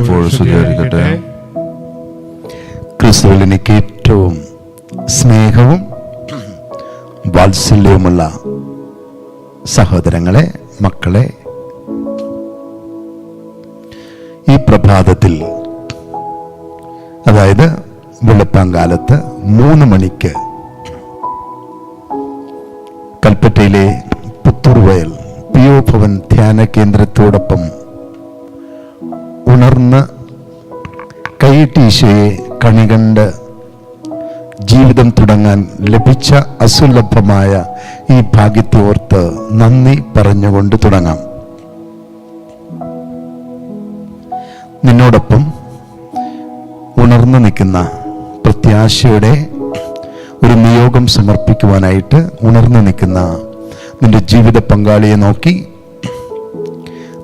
എപ്പോഴും സ്തുതിയായിരിക്കട്ടെ ക്രിസ്തുവിൽ ഏറ്റവും സ്നേഹവും വാത്സല്യവുമുള്ള സഹോദരങ്ങളെ മക്കളെ ഈ പ്രഭാതത്തിൽ അതായത് വെളുപ്പാങ്കാലത്ത് മൂന്ന് മണിക്ക് കൽപ്പറ്റയിലെ പുത്തൂർവയൽ പി ഒ ഭവൻ ധ്യാന കേന്ദ്രത്തോടൊപ്പം ഉണർന്ന് കൈയിട്ടീശയെ കണികണ്ട് ജീവിതം തുടങ്ങാൻ ലഭിച്ച അസുലഭമായ ഈ ഭാഗ്യത്തെ ഓർത്ത് നന്ദി പറഞ്ഞുകൊണ്ട് തുടങ്ങാം. നിന്നോടൊപ്പം ഉണർന്നു നിൽക്കുന്ന പ്രത്യാശയുടെ ഒരു നിയോഗം സമർപ്പിക്കുവാനായിട്ട് ഉണർന്നു നിൽക്കുന്ന നിന്റെ ജീവിത പങ്കാളിയെ നോക്കി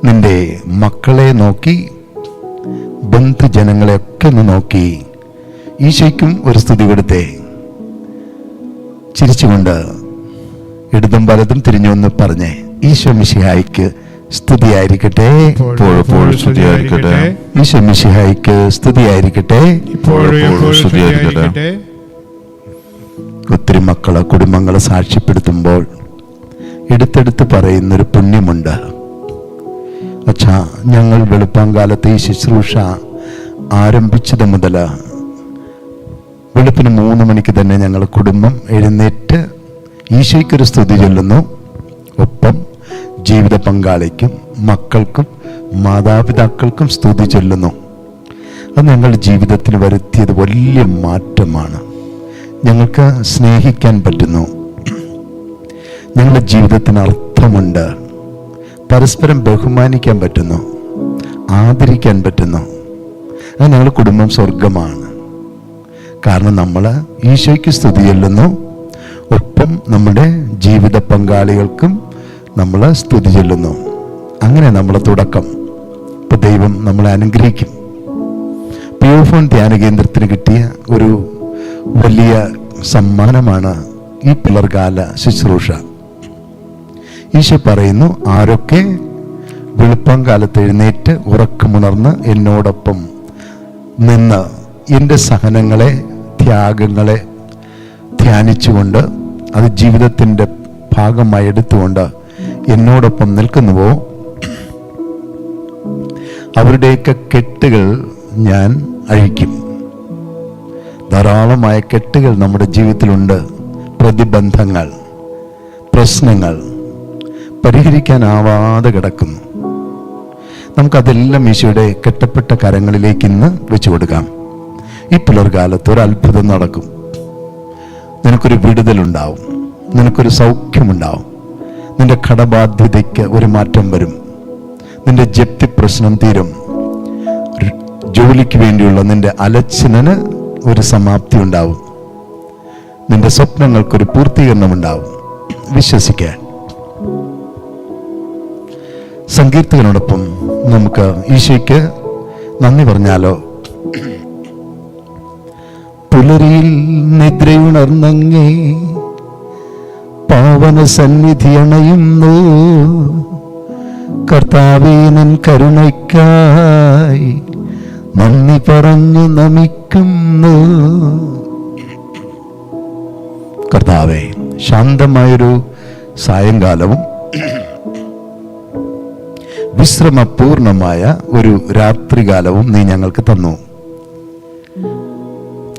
നിന്റെ മക്കളെ നോക്കി ബന്ധുജനങ്ങളെയൊക്കെ ഒന്ന് നോക്കി ഈശോയ്ക്കും ഒരു സ്തുതി കൊടുത്തേ. ചിരിച്ചുകൊണ്ട് ഇടതും വലതും തിരിഞ്ഞു എന്ന് പറഞ്ഞേ ഈശോ മിശിഹായിക്ക് സ്തുതിയായിരിക്കട്ടെ. ഈശോ മിശിഹായിക്ക് സ്തുതിയായിരിക്കട്ടെ. ഒത്തിരി മക്കളെ കുടുംബങ്ങളെ സാക്ഷ്യപ്പെടുത്തുമ്പോൾ എടുത്തെടുത്ത് പറയുന്നൊരു പുണ്യമുണ്ട്. അച്ഛാ ഞങ്ങൾ വെളുപ്പാങ്കാലത്ത് ഈ ശുശ്രൂഷ ആരംഭിച്ചത് മുതൽ വെളുപ്പിന് മൂന്ന് മണിക്ക് തന്നെ ഞങ്ങൾ കുടുംബം എഴുന്നേറ്റ് ഈശോയ്ക്കൊരു സ്തുതി ചൊല്ലുന്നു. ഒപ്പം ജീവിത പങ്കാളിക്കും മക്കൾക്കും മാതാപിതാക്കൾക്കും സ്തുതി ചൊല്ലുന്നു. അത് ഞങ്ങളുടെ ജീവിതത്തിൽ വരുത്തിയത് വലിയ മാറ്റമാണ്. ഞങ്ങൾക്ക് സ്നേഹിക്കാൻ പറ്റുന്നു. ഞങ്ങളുടെ ജീവിതത്തിന് അർത്ഥമുണ്ട്. പരസ്പരം ബഹുമാനിക്കാൻ പറ്റുന്നു ആദരിക്കാൻ പറ്റുന്നു. അത് ഞങ്ങളുടെ കുടുംബം സ്വർഗമാണ് കാരണം നമ്മൾ ഈശോയ്ക്ക് സ്തുതി ചൊല്ലുന്നു ഒപ്പം നമ്മുടെ ജീവിത പങ്കാളികൾക്കും നമ്മൾ സ്തുതി ചൊല്ലുന്നു. അങ്ങനെ നമ്മളെ തുടക്കം. ഇപ്പൊ ദൈവം നമ്മളെ അനുഗ്രഹിക്കും. പിയോഫോൺ ധ്യാന കേന്ദ്രത്തിന് കിട്ടിയ ഒരു വലിയ സമ്മാനമാണ് ഈ പിളർകാല ശുശ്രൂഷ. ഈശോ പറയുന്നു ആരൊക്കെ വെളുപ്പം കാലത്ത് എഴുന്നേറ്റ് ഉറക്കമുണർന്ന് എന്നോടൊപ്പം നിന്ന് എന്റെ സഹനങ്ങളെ ത്യാഗങ്ങളെ ധ്യാനിച്ചുകൊണ്ട് അത് ജീവിതത്തിന്റെ ഭാഗമായി എടുത്തുകൊണ്ട് എന്നോടൊപ്പം നിൽക്കുന്നുവോ? അവരുടെയൊക്കെ കെട്ടുകൾ ഞാൻ അഴിക്കും. ധാരാളമായ കെട്ടുകൾ നമ്മുടെ ജീവിതത്തിലുണ്ട്. പ്രതിബന്ധങ്ങൾ പ്രശ്നങ്ങൾ പരിഹരിക്കാനാവാതെ കിടക്കുന്നു. നമുക്കതെല്ലാം ഈശോയുടെ കെട്ടപ്പെട്ട കരങ്ങളിലേക്ക് ഇന്ന് വെച്ചു കൊടുക്കാം. ഈ പുലർകാലത്ത് ഒരു അത്ഭുതം നടക്കും. നിനക്കൊരു വിടുതലുണ്ടാവും. നിനക്കൊരു സൗഖ്യമുണ്ടാവും. നിന്റെ കടബാധ്യതയ്ക്ക് ഒരു മാറ്റം വരും. നിന്റെ ജപ്തി പ്രശ്നം തീരും. ജോലിക്ക് വേണ്ടിയുള്ള നിന്റെ അലച്ചിനന് ഒരു സമാപ്തി ഉണ്ടാവും. നിന്റെ സ്വപ്നങ്ങൾക്കൊരു പൂർത്തീകരണം ഉണ്ടാവും വിശ്വസിക്കാൻ. സങ്കീർത്തകനോടൊപ്പം നമുക്ക് ഈശോയ്ക്ക് നന്ദി പറഞ്ഞാലോ? പുലരിയിൽ നിദ്രയുണർന്നങ്ങേ പാവന സന്നിധി അണയുന്നു. കർത്താവീനൻ കരുണയ്ക്കായി നന്ദി പറഞ്ഞു നമിക്കുന്നു. കർത്താവേ ശാന്തമായൊരു സായങ്കാലവും വിശ്രമപൂർണമായ ഒരു രാത്രികാലവും നീ ഞങ്ങൾക്ക് തന്നു.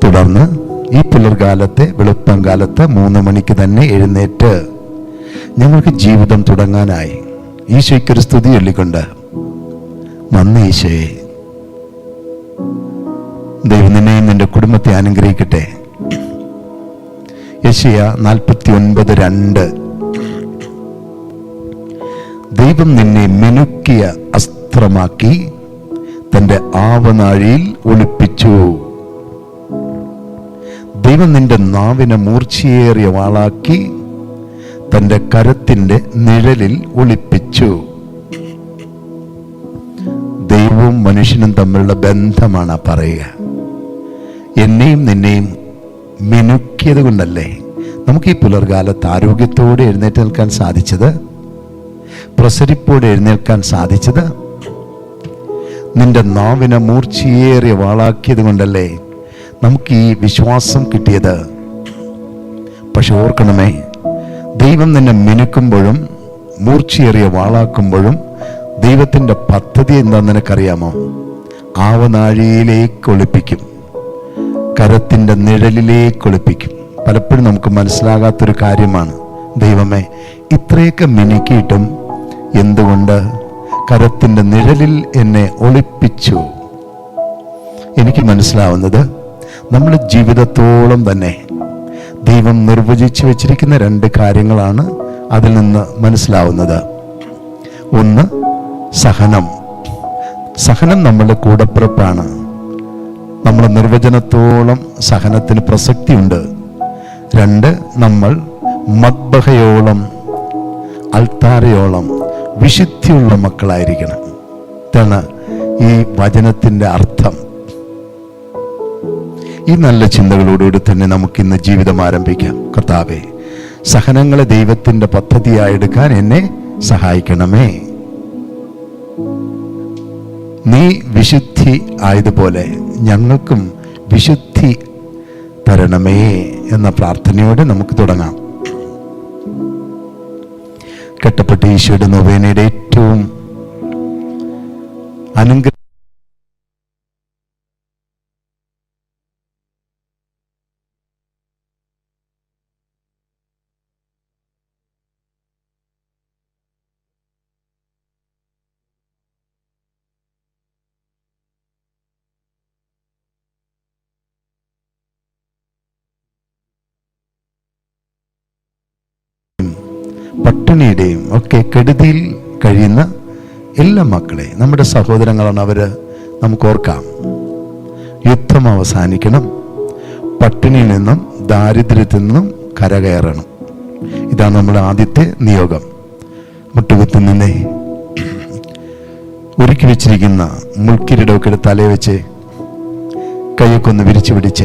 തുടർന്ന് ഈ പുലർകാലത്തെ വെളുപ്പം കാലത്ത് മൂന്ന് മണിക്ക് തന്നെ എഴുന്നേറ്റ് ഞങ്ങൾക്ക് ജീവിതം തുടങ്ങാനായി ഈശോയ്ക്കൊരു സ്തുതി ചൊല്ലിക്കൊണ്ട് നന്ദി ഈശോയെ. ദൈവം നിന്നെയും നിന്റെ കുടുംബത്തെ അനുഗ്രഹിക്കട്ടെ. യശിയ നാൽപ്പത്തി ഒൻപത് രണ്ട്. ദൈവം നിന്നെ മിനുക്കിയ അസ്ത്രമാക്കി തന്റെ ആവനാഴിയിൽ ഒളിപ്പിച്ചു. ദൈവം നിന്റെ നാവിനെ മൂർച്ചയേറിയ വാളാക്കി തന്റെ കരത്തിന്റെ നിഴലിൽ ഒളിപ്പിച്ചു. ദൈവവും മനുഷ്യനും തമ്മിലുള്ള ബന്ധമാണ് പറയുക. എന്നെയും നിന്നെയും മിനുക്കിയത് കൊണ്ടല്ലേ നമുക്ക് ഈ പുലർകാലത്ത് ആരോഗ്യത്തോടെ എഴുന്നേറ്റ് നിൽക്കാൻ സാധിച്ചത്? പ്രസരിപ്പോടെ എഴുന്നേൽക്കാൻ സാധിച്ചത്? നിന്റെ നാവിനെ മൂർച്ചയേറിയ വാളാക്കിയത് കൊണ്ടല്ലേ നമുക്ക് ഈ വിശ്വാസം കിട്ടിയത്? പക്ഷെ ഓർക്കണമേ ദൈവം നിന്നെ മിനുക്കുമ്പോഴും മൂർച്ചയേറിയ വാളാക്കുമ്പോഴും ദൈവത്തിന്റെ പദ്ധതി എന്താണെന്ന് നിനക്കറിയാമോ? ആവനാഴിയിലേക്ക് ഒളിപ്പിക്കും കരത്തിന്റെ നിഴലിലേക്ക് ഒളിപ്പിക്കും. പലപ്പോഴും നമുക്ക് മനസ്സിലാകാത്തൊരു കാര്യമാണ് ദൈവമേ ഇത്രയൊക്കെ മിനുക്കിയിട്ടും എന്തുകൊണ്ട് കരത്തിന്റെ നിഴലിൽ എന്നെ ഒളിപ്പിച്ചു? എനിക്ക് മനസ്സിലാവുന്നത് നമ്മുടെ ജീവിതത്തോളം തന്നെ ദൈവം നിർവചിച്ചു വച്ചിരിക്കുന്ന രണ്ട് കാര്യങ്ങളാണ് അതിൽ നിന്ന് മനസ്സിലാവുന്നത്. ഒന്ന് സഹനം. സഹനം നമ്മളുടെ കൂടപ്പിറപ്പാണ്. നമ്മുടെ നിർവചനത്തോളം സഹനത്തിന് പ്രസക്തിയുണ്ട്. രണ്ട് നമ്മൾ മദ്ബഹയോളം അൾത്താരയോളം വിശുദ്ധിയുള്ള മക്കളായിരിക്കണം. ഇതാണ് ഈ വചനത്തിന്റെ അർത്ഥം. ഈ നല്ല ചിന്തകളോടുകൂടി തന്നെ നമുക്ക് ഇന്ന് ജീവിതം ആരംഭിക്കാം. കർത്താവെ സഹനങ്ങളെ ദൈവത്തിന്റെ പദ്ധതിയായി എടുക്കാൻ എന്നെ സഹായിക്കണമേ. നീ വിശുദ്ധി ആയതുപോലെ ഞങ്ങൾക്കും വിശുദ്ധി തരണമേ എന്ന പ്രാർത്ഥനയോടെ നമുക്ക് തുടങ്ങാം. കെട്ടപ്പെട്ട ഈശോയുടെ നൊവേനയുടെ ഏറ്റവും അനുഗ്രഹ പട്ടിണിയുടെയും ഒക്കെ കെടുതിയിൽ കഴിയുന്ന എല്ലാ മക്കളെ നമ്മുടെ സഹോദരങ്ങളാണ് അവർ നമുക്ക് ഓർക്കാം. യുദ്ധം അവസാനിക്കണം. പട്ടിണിയിൽ നിന്നും ദാരിദ്ര്യത്തിൽ നിന്നും കരകയറണം. ഇതാണ് നമ്മുടെ ആദ്യത്തെ നിയോഗം. മുട്ടുകുത്തി നിന്നേ. ഒരുക്കി വെച്ചിരിക്കുന്ന മുൾക്കിരീടമൊക്കെ എടുത്ത് തലയെ വെച്ച് കൈയൊക്കെ ഒന്ന് വിരിച്ചു പിടിച്ച്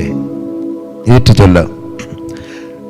ഏറ്റുചൊല്ല.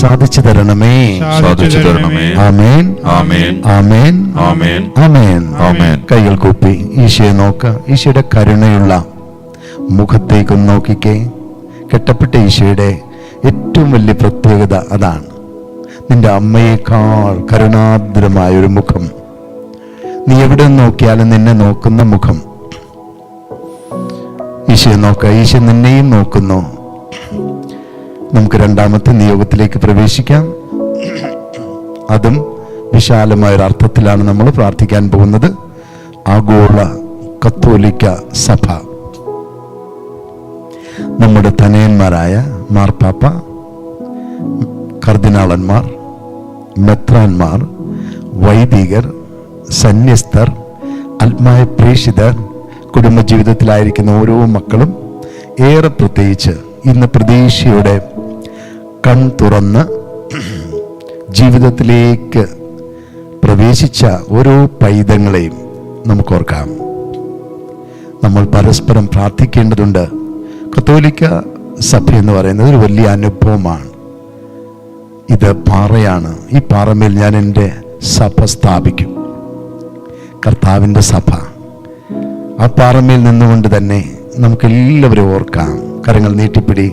സാധിച്ചു തരണമേ. സാധിച്ചു തരണമേ. ആമേൻ. ആമേൻ. ആമേൻ. ആമേൻ. ആമേൻ. ആമേൻ. കൈകൾ കൂപ്പി. ഈശോയെ നോക്ക. ഈശോയുടെ കരുണയുള്ള മുഖത്തേക്ക് നോക്കിക്കേ. കെട്ടപ്പെട്ട ഈശോയുടെ ഏറ്റവും വലിയ പ്രത്യേകത അതാണ്. നിന്റെ അമ്മയേക്കാൾ കരുണാദ്രമായ ഒരു മുഖം. നീ എവിടെ നോക്കിയാലും നിന്നെ നോക്കുന്ന മുഖം. ഈശോയെ നോക്ക. ഈശോ നിന്നെയും നോക്കുന്നു. നമുക്ക് രണ്ടാമത്തെ നിയോഗത്തിലേക്ക് പ്രവേശിക്കാം. അതും വിശാലമായ ഒരു അർത്ഥത്തിലാണ് നമ്മൾ പ്രാർത്ഥിക്കാൻ പോകുന്നത്. ആഗോള കത്തോലിക്ക സഭ. നമ്മുടെ തനയന്മാരായ മാർപ്പാപ്പ കർദിനാളന്മാർ മെത്രാന്മാർ വൈദികർ സന്യസ്തർ ആത്മായ പ്രേഷിതർ കുടുംബജീവിതത്തിലായിരിക്കുന്ന ഓരോ മക്കളും ഏറെ പ്രത്യേകിച്ച് ഇന്ന് പ്രതീക്ഷയുടെ കൺ തുറന്ന് ജീവിതത്തിലേക്ക് പ്രവേശിച്ച ഓരോ പൈതങ്ങളെയും നമുക്കോർക്കാം നമ്മൾ പരസ്പരം പ്രാർത്ഥിക്കേണ്ടതുണ്ട്. കത്തോലിക്ക സഭ എന്ന് പറയുന്നത് ഒരു വലിയ അനുഭവമാണ്. ഇത് പാറയാണ്. ഈ പാറമേൽ ഞാൻ എന്റെ സഭ സ്ഥാപിക്കും. കർത്താവിന്റെ സഭ. ആ പാറമേൽ നിന്നുകൊണ്ട് തന്നെ നമുക്ക് എല്ലാവരും ഓർക്കാം. കരങ്ങൾ നീട്ടിപ്പിടി.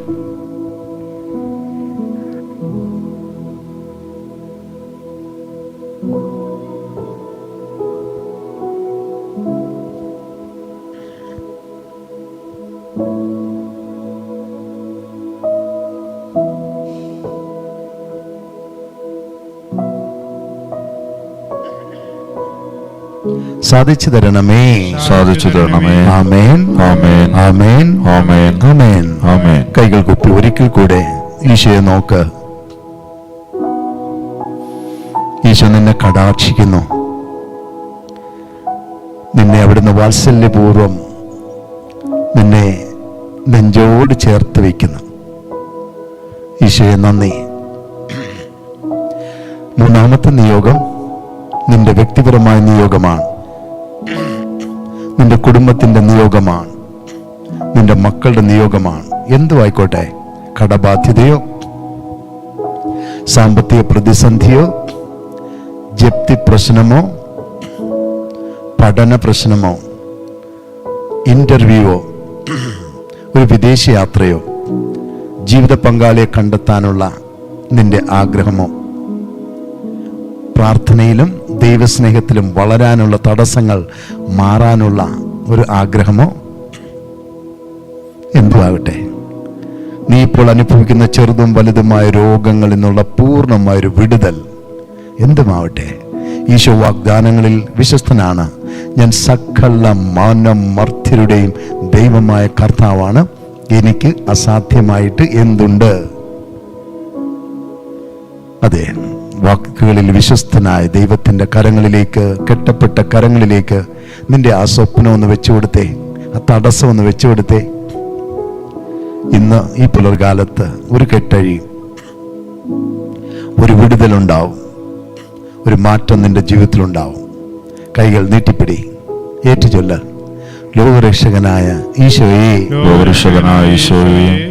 സാധിച്ചു തരണമേ. സാധിച്ചു തരണമേ. ആമേൻ. ആമേൻ. ആമേൻ. ആമേൻ. ആമേൻ. ആമേൻ. കൈകൾ കുപ്പി ഒരിക്കൽ കൂടെ ഈശോയെ നോക്ക്. ഈശോ നിന്നെ കടാക്ഷിക്കുന്നു. നിന്നെ അവിടുന്ന് വാത്സല്യപൂർവം നിന്നെ നെഞ്ചോട് ചേർത്ത് വയ്ക്കുന്നു. ഈശോയെ നന്ദി. മൂന്നാമത്തെ നിയോഗം നിന്റെ വ്യക്തിപരമായ നിയോഗമാണ്. നിന്റെ കുടുംബത്തിന്റെ നിയോഗമാണ്. നിന്റെ മക്കളുടെ നിയോഗമാണ്. എന്തു ആയിക്കോട്ടെ കടബാധ്യതയോ? സാമ്പത്തിക പ്രതിസന്ധിയോ? ജപ്തി പ്രശ്നമോ? പഠന പ്രശ്നമോ? ഇന്റർവ്യൂവോ? ഒരു വിദേശ യാത്രയോ ജീവിത പങ്കാളിയെ കണ്ടെത്താനുള്ള നിന്റെ ആഗ്രഹമോ? പ്രാർത്ഥനയിലും ദൈവസ്നേഹത്തിലും വളരാനുള്ള തടസ്സങ്ങൾ മാറാനുള്ള ഒരു ആഗ്രഹമോ? എന്തുവാകട്ടെ? നീ ഇപ്പോൾ അനുഭവിക്കുന്ന ചെറുതും വലുതുമായ രോഗങ്ങളിൽ നിന്നുള്ള പൂർണമായൊരു വിടുതൽ എന്തുമാവട്ടെ? ഈശോ വാഗ്ദാനങ്ങളിൽ വിശ്വസ്തനാണ്. ഞാൻ സകല മാനം മർത്യരുടെയും ദൈവമായ കർത്താവാണ്. എനിക്ക് അസാധ്യമായിട്ട് എന്തുണ്ട്? അതെ വാക്കുകളിൽ വിശ്വസ്തനായ ദൈവത്തിന്റെ കരങ്ങളിലേക്ക് കെട്ടപ്പെട്ട കരങ്ങളിലേക്ക് നിന്റെ ആ സ്വപ്നം ഒന്ന് വെച്ചു വെച്ചുകൊടുത്തേ ആ തടസ്സം ഒന്ന് വെച്ചു വെച്ചുകൊടുത്തേ. ഇന്ന് ഈ പുലർകാലത്ത് ഒരു കെട്ടഴിയും ഒരു വിടുതലുണ്ടാവും ഒരു മാറ്റം നിന്റെ ജീവിതത്തിലുണ്ടാവും. കൈകൾ നീട്ടിപ്പിടി ഏറ്റുചൊല്ല ലോകരക്ഷകനായ ഈശോയെ. ലോകരക്ഷകനായ ഈശോയെ.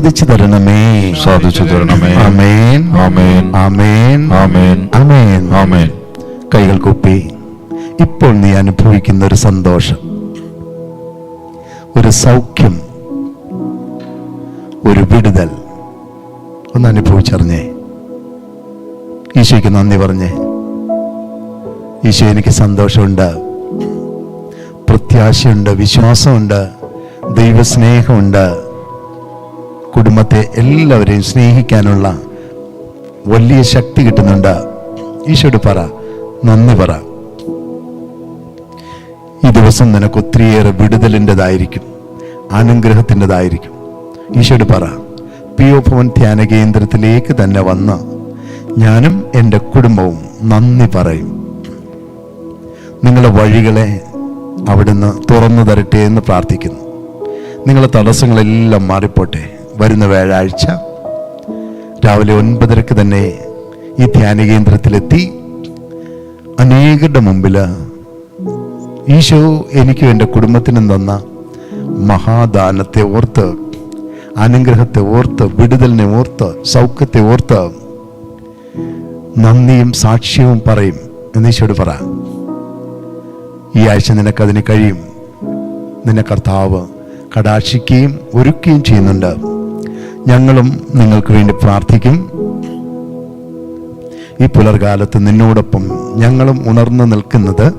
സാധിച്ചു തരണമേ. സാധിച്ചു തരണമേ. അമേൻ ആമേൻ. ആമേൻ. ആമേൻ. ആമേൻ. ആമേൻ. കൈകൾ കൂപ്പി. ഇപ്പോൾ നീ അനുഭവിക്കുന്ന ഒരു സന്തോഷം. ഒരു സൗഖ്യം. ഒരു വിടുതൽ. ഒന്ന് അനുഭവിച്ചറിഞ്ഞേ. ഈശോയ്ക്ക് നന്ദി പറഞ്ഞേ. ഈശോ എനിക്ക് സന്തോഷമുണ്ട്. പ്രത്യാശയുണ്ട് വിശ്വാസമുണ്ട് ദൈവസ്നേഹമുണ്ട്. കുടുംബത്തെ എല്ലാവരെയും സ്നേഹിക്കാനുള്ള വലിയ ശക്തി കിട്ടുന്നുണ്ട്. ഈശോട് പറ നന്ദി പറ. ഈ ദിവസം നിനക്ക് ഒത്തിരിയേറെ വിടുതലിന്റെതായിരിക്കും അനുഗ്രഹത്തിന്റെതായിരിക്കും. ഈശോട് പറ പി ഒ ഭവൻ ധ്യാന കേന്ദ്രത്തിലേക്ക് തന്നെ വന്ന് ഞാനും എന്റെ കുടുംബവും നന്ദി പറയും. നിങ്ങളുടെ വഴികളെ അവിടുന്ന് തുറന്നു തരട്ടെ എന്ന് പ്രാർത്ഥിക്കുന്നു. നിങ്ങളുടെ തടസ്സങ്ങളെല്ലാം മാറിപ്പോട്ടെ. വരുന്ന വ്യാഴാഴ്ച രാവിലെ ഒൻപതരക്ക് തന്നെ ഈ ധ്യാന കേന്ദ്രത്തിലെത്തി. അനേകരുടെ മുമ്പിൽ ഈശോ എനിക്കും എന്റെ കുടുംബത്തിനും തന്ന മഹാദാനത്തെ ഓർത്ത് അനുഗ്രഹത്തെ ഓർത്ത് വിടുതലിനെ ഓർത്ത് സൗഖ്യത്തെ ഓർത്ത് നന്ദിയും സാക്ഷ്യവും പറയും എന്ന് ഈശോട് പറ. ഈ ആഴ്ച നിനക്കതിന് കഴിയും. നിന്നെ കർത്താവ് കടാക്ഷിക്കുകയും ഒരുക്കുകയും ചെയ്യുന്നുണ്ട്. ഞങ്ങളും നിങ്ങൾക്ക് വേണ്ടി പ്രാർത്ഥിക്കും. ഈ പുലർകാലത്ത് നിന്നോടൊപ്പം ഞങ്ങളും ഉണർന്നു നിൽക്കുന്നത്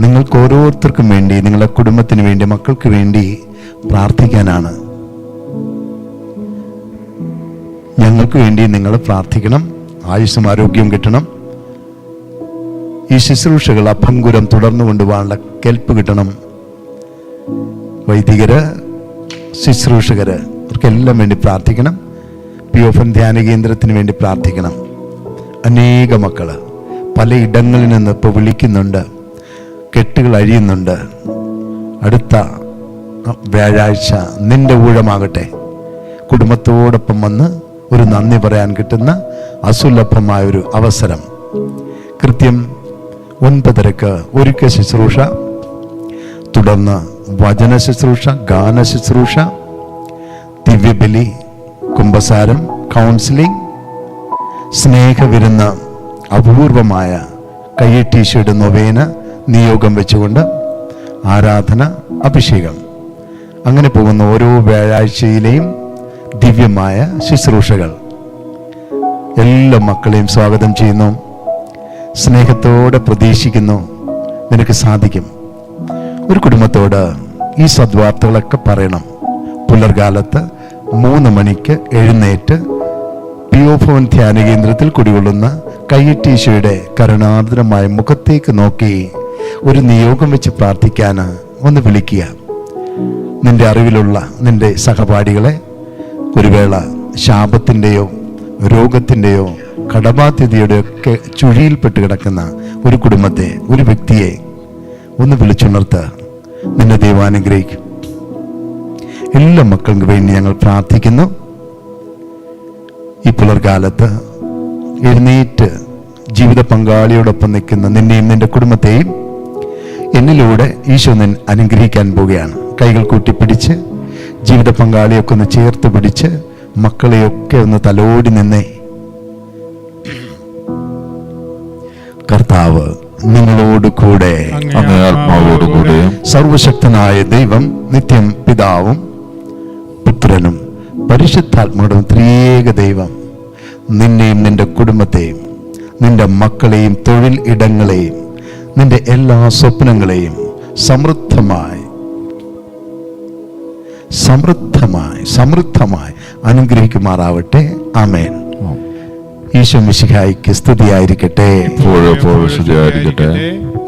നിങ്ങൾക്ക് ഓരോരുത്തർക്കും വേണ്ടി നിങ്ങളുടെ കുടുംബത്തിന് വേണ്ടി മക്കൾക്ക് വേണ്ടി പ്രാർത്ഥിക്കാനാണ്. ഞങ്ങൾക്ക് വേണ്ടി നിങ്ങൾ പ്രാർത്ഥിക്കണം. ആയുസ്സും ആരോഗ്യവും കിട്ടണം. ഈ ശുശ്രൂഷകൾ അഭംഗുരം തുടർന്നു കൊണ്ടുപോകാനുള്ള കെൽപ്പ് കിട്ടണം. വൈദികര് ശുശ്രൂഷകര് അവർക്കെല്ലാം വേണ്ടി പ്രാർത്ഥിക്കണം. പി എഫ് എൻ ധ്യാന കേന്ദ്രത്തിന് വേണ്ടി പ്രാർത്ഥിക്കണം. അനേക മക്കൾ പലയിടങ്ങളിൽ നിന്ന് ഇപ്പോൾ വിളിക്കുന്നുണ്ട്. കെട്ടുകൾ അഴിയുന്നുണ്ട്. അടുത്ത വ്യാഴാഴ്ച നിന്റെ ഊഴമാകട്ടെ. കുടുംബത്തോടൊപ്പം വന്ന് ഒരു നന്ദി പറയാൻ കിട്ടുന്ന അസുലഭമായ ഒരു അവസരം. കൃത്യം ഒൻപതരക്ക് ഒരുക്ക ശുശ്രൂഷ. തുടർന്ന് വചന ശുശ്രൂഷ ഗാന ശുശ്രൂഷ ദിവ്യബലി കുംഭസാരം കൗൺസിലിംഗ് സ്നേഹവിരുന്ന് അപൂർവമായ കയ്യെട്ടീശയുടെ നൊവേന നിയോഗം വെച്ചുകൊണ്ട് ആരാധന അഭിഷേകം. അങ്ങനെ പോകുന്ന ഓരോ വ്യാഴാഴ്ചയിലെയും ദിവ്യമായ ശുശ്രൂഷകൾ. എല്ലാ മക്കളെയും സ്വാഗതം ചെയ്യുന്നു. സ്നേഹത്തോടെ പ്രതീക്ഷിക്കുന്നു. നിനക്ക് സാധിക്കും. ഒരു കുടുംബത്തോട് ഈ സദ്വാർത്തകളൊക്കെ പറയണം. പുലർകാലത്ത് മൂന്ന് മണിക്ക് എഴുന്നേറ്റ് പിയോഭവൻ ധ്യാന കേന്ദ്രത്തിൽ കുടികൊള്ളുന്ന കയ്യറ്റീശയുടെ കരുണാർദ്രമായ മുഖത്തേക്ക് നോക്കി ഒരു നിയോഗം വെച്ച് പ്രാർത്ഥിക്കാൻ ഒന്ന് വിളിക്കുക. നിന്റെ അറിവിലുള്ള നിന്റെ സഹപാഠികളെ ഒരു വേള ശാപത്തിന്റെയോ രോഗത്തിന്റെയോ കടബാധ്യതയുടെ ഒക്കെ ചുഴിയിൽപ്പെട്ട് കിടക്കുന്ന ഒരു കുടുംബത്തെ ഒരു വ്യക്തിയെ ഒന്ന് വിളിച്ചുണർത്ത് നിന്നെ ദൈവം അനുഗ്രഹിക്കും എല്ലാ മക്കൾക്ക് വേണ്ടി ഞങ്ങൾ പ്രാർത്ഥിക്കുന്നു. ഈ പുലർകാലത്ത് എഴുന്നേറ്റ് ജീവിത പങ്കാളിയോടൊപ്പം നിൽക്കുന്ന നിന്നെയും നിന്റെ കുടുംബത്തെയും എന്നിലൂടെ ഈശോ നിൻ അനുഗ്രഹിക്കാൻ പോവുകയാണ്. കൈകൾ കൂട്ടിപ്പിടിച്ച് ജീവിത പങ്കാളിയൊക്കെ ഒന്ന് ചേർത്ത് പിടിച്ച് മക്കളെയൊക്കെ ഒന്ന് തലോടി നിന്നേ കർത്താവ് നിങ്ങളോട് കൂടെ സർവശക്തനായ ദൈവം നിത്യം പിതാവും പുത്രനും പരിശുദ്ധാത്മാവും ത്രിയേക ദൈവം. നിന്നെയും നിന്റെ കുടുംബത്തെയും നിന്റെ മക്കളെയും തൊഴിൽ ഇടങ്ങളെയും നിന്റെ എല്ലാ സ്വപ്നങ്ങളെയും സമൃദ്ധമായി സമൃദ്ധമായി സമൃദ്ധമായി അനുഗ്രഹിക്കുമാറാവട്ടെ. ആമേൻ. ഈശോ മിശിഹായിക്ക് സ്തുതിയായിരിക്കട്ടെ. എപ്പോഴെപ്പോഴും ശുചിയായിരിക്കട്ടെ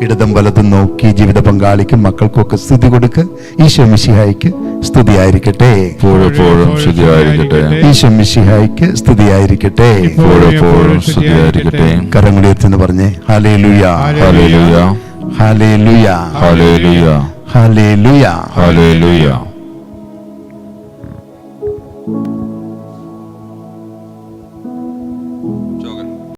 ഇടതും വലതും നോക്കി ജീവിത പങ്കാളിക്കും മക്കൾക്കൊക്കെ സ്തുതി കൊടുക്ക്. ഈശോ മിശിഹായിക്ക് സ്തുതിയായിരിക്കട്ടെ. എപ്പോഴെപ്പോഴും സ്തുതിയായിരിക്കട്ടെ. ഈശോ മിശിഹായിക്ക് സ്തുതിയായിരിക്കട്ടെ. എപ്പോഴെപ്പോഴും സ്തുതിയായിരിക്കട്ടെ. കരങ്ങളുയർത്തുന്ന് പറഞ്ഞേ ഹാലേ ലുയാ ഹലേ ലുയാ ഹല്ലേലൂയ. ഹാലേ ലുയാ ഹല്ലേലൂയ.